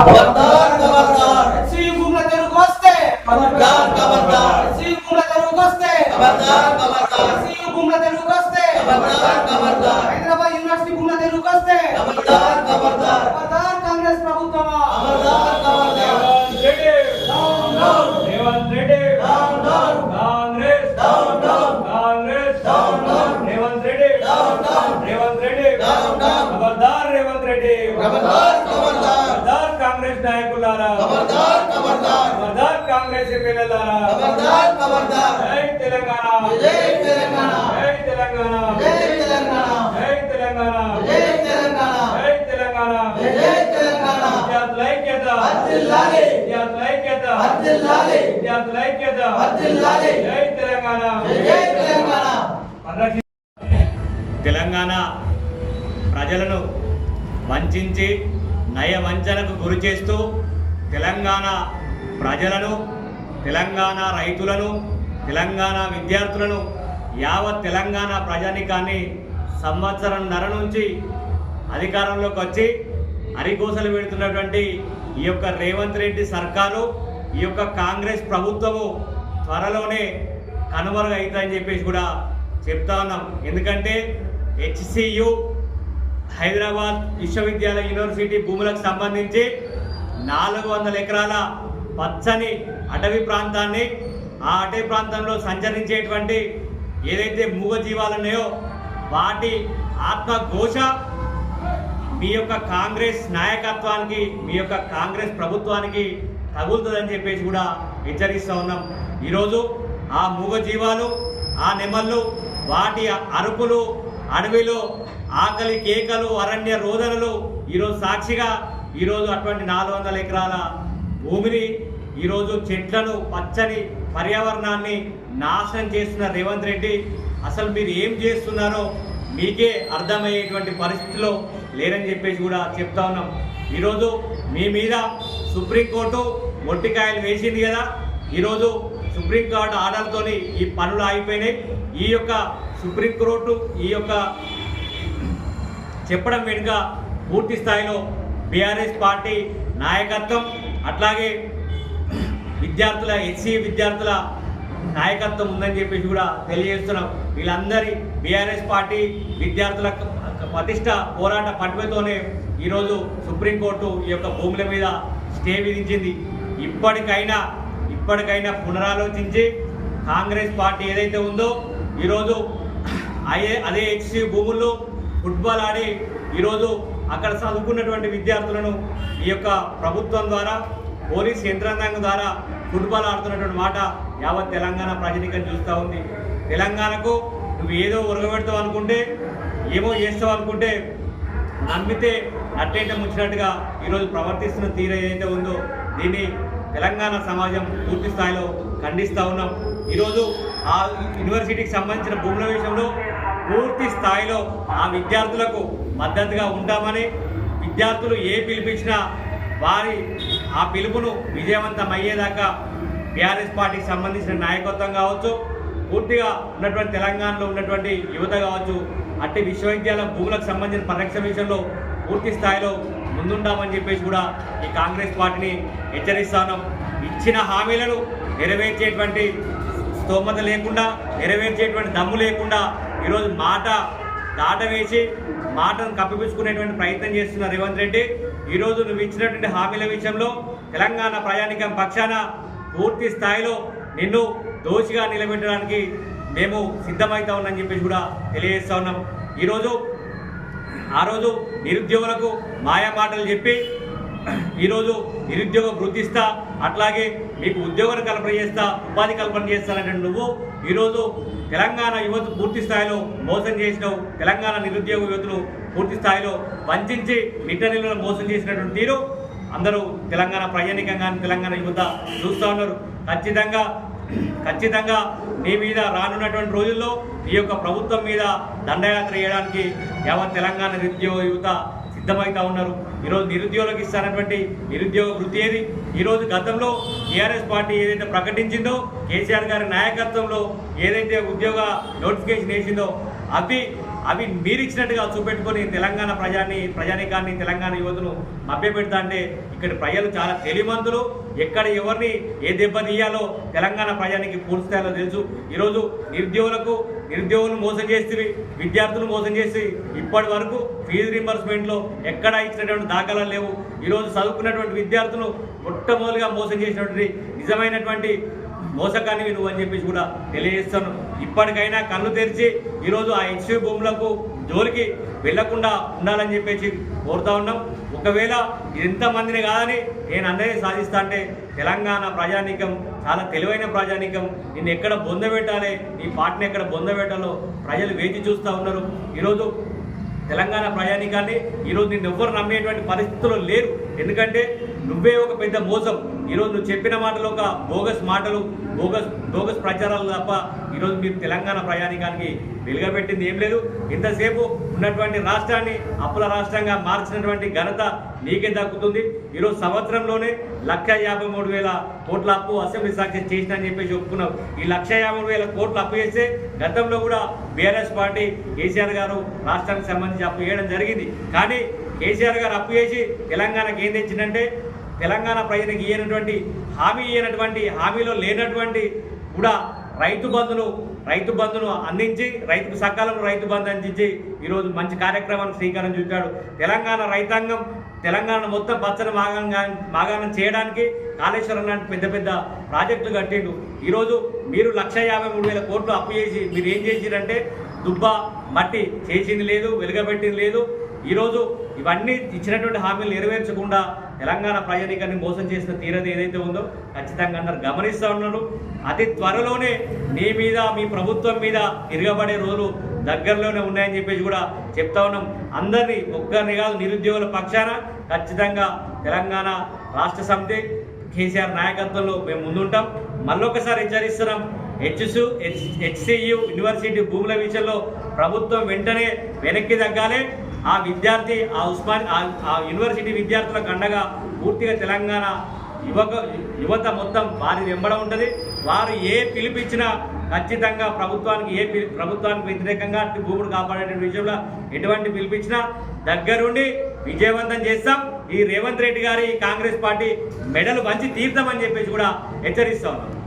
खबरदार खबरदार श्री गुमला तेरे को हंसते खबरदार खबरदार श्री गुमला तेरे को हंसते खबरदार खबरदार श्री गुमला तेरे को हंसते खबरदार खबरदार हैदराबाद यूनिवर्सिटी गुमला तेरे को हंसते खबरदार खबरदार खबरदार कांग्रेस प्रभुत्वम खबरदार खबरदार Reddy down down Revanth Reddy down down Congress down down Congress down down Revanth Reddy down down Revanth Reddy down down खबरदार रेवंत रेडी खबरदार खबरदार కాంగ్రెస్ నాయకులారా ఖబర్దార్ ఖబర్దార్ ఖబర్దార్ కాంగ్రెస్ ఎమ్మెల్యేలారా ఖబర్దార్ ఖబర్దార్ జై తెలంగాణ జై తెలంగాణ జై తెలంగాణ జై తెలంగాణ జై తెలంగాణ జై తెలంగాణ జై తెలంగాణ జై తెలంగాణ విద్యార్థుల ఐక్యత వర్ధిల్లాలి విద్యార్థుల ఐక్యత వర్ధిల్లాలి విద్యార్థుల ఐక్యత వర్ధిల్లాలి జై తెలంగాణ జై తెలంగాణ తెలంగాణ ప్రజలను వంచించి నయ వంచనకు గురి చేస్తూ తెలంగాణ ప్రజలను తెలంగాణ రైతులను తెలంగాణ విద్యార్థులను యావత్ తెలంగాణ ప్రజానికాన్ని సంవత్సరంన్నర నుంచి అధికారంలోకి వచ్చి అరికోసలు పెడుతున్నటువంటి ఈ యొక్క రేవంత్ రెడ్డి సర్కారు ఈ యొక్క కాంగ్రెస్ ప్రభుత్వము త్వరలోనే కనుమరుగు చెప్పేసి కూడా చెప్తా ఉన్నాం. ఎందుకంటే హెచ్సియు హైదరాబాద్ విశ్వవిద్యాలయ యూనివర్సిటీ భూములకు సంబంధించి నాలుగు వందల ఎకరాల పచ్చని అటవీ ప్రాంతాన్ని ఆ అటవీ ప్రాంతంలో సంచరించేటువంటి ఏదైతే మూగ జీవాలు ఉన్నాయో వాటి ఆత్మఘోష మీ యొక్క కాంగ్రెస్ నాయకత్వానికి మీ యొక్క కాంగ్రెస్ ప్రభుత్వానికి తగులుతుందని చెప్పేసి కూడా హెచ్చరిస్తూ ఉన్నాం. ఈరోజు ఆ మూగ జీవాలు ఆ నెమళ్ళు వాటి అరుపులు అడవిలో ఆకలి కేకలు అరణ్య రోదనలు ఈరోజు సాక్షిగా ఈరోజు అటువంటి నాలుగు వందల ఎకరాల భూమిని ఈరోజు చెట్లను పచ్చని పర్యావరణాన్ని నాశనం చేస్తున్న రేవంత్ రెడ్డి అసలు మీరు ఏం చేస్తున్నారో మీకే అర్థమయ్యేటువంటి పరిస్థితిలో లేరని చెప్పేసి కూడా చెప్తా ఉన్నాం. ఈరోజు మీ మీద సుప్రీంకోర్టు మొట్టికాయలు వేసింది కదా. ఈరోజు సుప్రీంకోర్టు ఆర్డర్తోని ఈ పనులు ఆగిపోయినాయి. ఈ యొక్క సుప్రీంకోర్టు ఈ యొక్క చెప్పడం వెనుక పూర్తి స్థాయిలో బీఆర్ఎస్ పార్టీ నాయకత్వం అట్లాగే విద్యార్థుల ఎస్సీ విద్యార్థుల నాయకత్వం ఉందని చెప్పేసి కూడా తెలియజేస్తున్నాం. వీళ్ళందరి బీఆర్ఎస్ పార్టీ విద్యార్థుల ప్రతిష్ట పోరాట పట్టుమతోనే ఈరోజు సుప్రీంకోర్టు ఈ యొక్క భూముల మీద స్టే విధించింది. ఇప్పటికైనా ఇప్పటికైనా పునరాలోచించి కాంగ్రెస్ పార్టీ ఏదైతే ఉందో ఈరోజు అదే అదే హెచ్సి భూముల్లో ఫుట్బాల్ ఆడి ఈరోజు అక్కడ చదువుకున్నటువంటి విద్యార్థులను ఈ యొక్క ప్రభుత్వం ద్వారా పోలీస్ యంత్రాంగం ద్వారా ఫుట్బాల్ ఆడుతున్నటువంటి మాట యావత్ తెలంగాణ ప్రజనికం చూస్తూ ఉంది. తెలంగాణకు నువ్వు ఏదో ఉరగబెడతావు అనుకుంటే ఏమో చేస్తావు అనుకుంటే నమ్మితే నట్టేట ముచ్చినట్టుగా ఈరోజు ప్రవర్తిస్తున్న తీరు ఏదైతే ఉందో దీన్ని తెలంగాణ సమాజం పూర్తి స్థాయిలో ఖండిస్తూ ఉన్నాం. ఈరోజు ఆ యూనివర్సిటీకి సంబంధించిన భూముల విషయంలో పూర్తి స్థాయిలో ఆ విద్యార్థులకు మద్దతుగా ఉంటామని విద్యార్థులు ఏ పిలిపించినా వారి ఆ పిలుపును విజయవంతం అయ్యేదాకా బీఆర్ఎస్ పార్టీకి సంబంధించిన నాయకత్వం కావచ్చు పూర్తిగా ఉన్నటువంటి తెలంగాణలో ఉన్నటువంటి యువత కావచ్చు అట్టి విశ్వవిద్యాలయం భూములకు సంబంధించిన పరిరక్షణ విషయంలో పూర్తి స్థాయిలో ముందుంటామని చెప్పేసి కూడా ఈ కాంగ్రెస్ పార్టీని హెచ్చరిస్తాను. ఇచ్చిన హామీలను నెరవేర్చేటువంటి స్తోమత లేకుండా నెరవేర్చేటువంటి దమ్ము లేకుండా ఈరోజు మాట దాట వేసి మాటను కప్పిపుచ్చుకునేటువంటి ప్రయత్నం చేస్తున్న రేవంత్ రెడ్డి. ఈరోజు నువ్వు ఇచ్చినటువంటి హామీల విషయంలో తెలంగాణ ప్రయాణికం పక్షాన పూర్తి స్థాయిలో నిన్ను దోషిగా నిలబెట్టడానికి మేము సిద్ధమవుతా ఉన్నామని చెప్పేసి కూడా తెలియజేస్తా ఉన్నాం. ఈరోజు ఆ రోజు నిరుద్యోగులకు మాయా మాటలు చెప్పి ఈరోజు నిరుద్యోగ వృద్ధిస్తా అట్లాగే మీకు ఉద్యోగాలు కల్పన చేస్తా ఉపాధి కల్పన చేస్తానంటే నువ్వు ఈరోజు తెలంగాణ యువత పూర్తి స్థాయిలో మోసం చేసినావు. తెలంగాణ నిరుద్యోగ యువతను పూర్తి స్థాయిలో వంచి నిట్టనిలను మోసం చేసినటువంటి తీరు అందరూ తెలంగాణ ప్రయాణికంగా తెలంగాణ యువత చూస్తూ ఉన్నారు. ఖచ్చితంగా ఖచ్చితంగా నీ మీద రానున్నటువంటి రోజుల్లో ఈ యొక్క ప్రభుత్వం మీద దండయాత్ర చేయడానికి యావత్ తెలంగాణ నిరుద్యోగ యువత సిద్ధమవుతా ఉన్నారు. ఈరోజు నిరుద్యోగులకు ఇస్తానటువంటి నిరుద్యోగ వృత్తి ఏది? ఈరోజు గతంలో టీఆర్ఎస్ పార్టీ ఏదైతే ప్రకటించిందో కేసీఆర్ గారి నాయకత్వంలో ఏదైతే ఉద్యోగ నోటిఫికేషన్ వేసిందో అవి అవి మీరు ఇచ్చినట్టుగా చూపెట్టుకొని తెలంగాణ ప్రజాని ప్రజానికాన్ని తెలంగాణ యువతను మభ్యపెడతా అంటే ఇక్కడ ప్రజలు చాలా తెలివంతులు. ఎక్కడ ఎవరిని ఏ దెబ్బ తీయాలో తెలంగాణ ప్రజానికి పూర్తి స్థాయిలో తెలుసు. ఈరోజు నిరుద్యోగులకు నిరుద్యోగులను మోసం చేసి విద్యార్థులు మోసం చేసి ఇప్పటి వరకు ఫీజు రింబర్స్మెంట్లో ఎక్కడ ఇచ్చినటువంటి దాఖలాలు లేవు. ఈరోజు చదువుకున్నటువంటి విద్యార్థులు మొట్టమొదటిగా మోసం చేసినటువంటి నిజమైనటువంటి మోసగానివి నువ్వు అని చెప్పేసి కూడా తెలియజేస్తాను ఇప్పటికైనా కళ్ళు తెరిచి ఈరోజు ఆ హెచ్సి భూములకు జోలికి వెళ్ళకుండా ఉండాలని చెప్పేసి కోరుతా ఉన్నాం. ఒకవేళ ఎంతమందిని కాదని నేను అందరినీ సాధిస్తా అంటే తెలంగాణ ప్రజానీకం చాలా తెలివైన ప్రజానీకం. నిన్ను ఎక్కడ బొందబెట్టాలి ఈ నీ పార్టీని ఎక్కడ బొందబెట్టాలో ప్రజలు వేచి చూస్తూ ఉన్నారు. ఈరోజు తెలంగాణ ప్రయాణికాన్ని ఈరోజు నిన్ను ఎవ్వరు నమ్మేటువంటి పరిస్థితుల్లో లేరు. ఎందుకంటే నువ్వే ఒక పెద్ద మోసం. ఈరోజు నువ్వు చెప్పిన మాటలు ఒక బోగస్ మాటలు బోగస్ బోగస్ ప్రచారాలు తప్ప ఈరోజు మీరు తెలంగాణ ప్రయాణికానికి వెలుగబెట్టింది ఏం లేదు. ఇంతసేపు ఉన్నటువంటి రాష్ట్రాన్ని అప్పుల రాష్ట్రంగా మార్చినటువంటి ఘనత నీకే దక్కుతుంది. ఈరోజు సంవత్సరంలోనే లక్ష యాభై మూడు వేల కోట్ల అప్పు అసెంబ్లీ సాక్షి చేసిన అని చెప్పేసి ఒప్పుకున్నావు. ఈ లక్ష యాభై వేల కోట్లు అప్పు చేస్తే గతంలో కూడా బీఆర్ఎస్ పార్టీ కేసీఆర్ గారు రాష్ట్రానికి సంబంధించి అప్పు చేయడం జరిగింది. కానీ కేసీఆర్ గారు అప్పు చేసి తెలంగాణకి ఏం తెచ్చిందంటే తెలంగాణ ప్రజలకు ఇయ్యనటువంటి హామీ ఇయ్యనటువంటి హామీలో లేనటువంటి కూడా రైతు బంధును రైతు బంధును అందించి రైతుకు సకాలంలో రైతు బంధు అందించి ఈరోజు మంచి కార్యక్రమాన్ని శ్రీకారం చూపాడు తెలంగాణ రైతాంగం తెలంగాణ మొత్తం పచ్చని మాగంగా మాగాణం చేయడానికి కాళేశ్వరం లాంటి పెద్ద పెద్ద ప్రాజెక్టులు కట్టిండు. ఈరోజు మీరు లక్ష యాభై మూడు వేల కోట్లు అప్పు చేసి మీరు ఏం చేసిరంటే దుబ్బ మట్టి చేసింది లేదు వెలుగబెట్టింది లేదు. ఈరోజు ఇవన్నీ ఇచ్చినటువంటి హామీలు నెరవేర్చకుండా తెలంగాణ ప్రజానికాన్ని మోసం చేసిన తీరది ఏదైతే ఉందో ఖచ్చితంగా అందరు గమనిస్తూ ఉన్నారు. అతి త్వరలోనే మీ మీద మీ ప్రభుత్వం మీద తిరగబడే రోజులు దగ్గరలోనే ఉన్నాయని చెప్పేసి కూడా చెప్తా ఉన్నాం. అందరినీ ఒక్కరిని కాదు నిరుద్యోగుల పక్షాన ఖచ్చితంగా తెలంగాణ రాష్ట్ర సమితి కేసీఆర్ నాయకత్వంలో మేము ముందుంటాం. మళ్ళొకసారి హెచ్చరిస్తున్నాం. హెచ్సు హెచ్ హెచ్సియు యూనివర్సిటీ భూముల విషయంలో ప్రభుత్వం వెంటనే వెనక్కి తగ్గాలి. ఆ విద్యార్థి ఆ ఉస్మాన్ ఆ- ఆ యూనివర్సిటీ విద్యార్థులకు అండగా పూర్తిగా తెలంగాణ యువక యువత మొత్తం వారి వెంబడ ఉంటుంది. వారు ఏ పిలిపించినా ఖచ్చితంగా ప్రభుత్వానికి ఏ పిలి- ప్రభుత్వానికి వ్యతిరేకంగా అటు భూములు కాపాడే విషయంలో ఎటువంటి పిలిపించినా దగ్గరుండి విజయవంతం చేస్తాం. ఈ రేవంత్ రెడ్డి గారి కాంగ్రెస్ పార్టీ మెడలు మంచి తీర్థమని చెప్పేసి కూడా హెచ్చరిస్తా ఉన్నాం.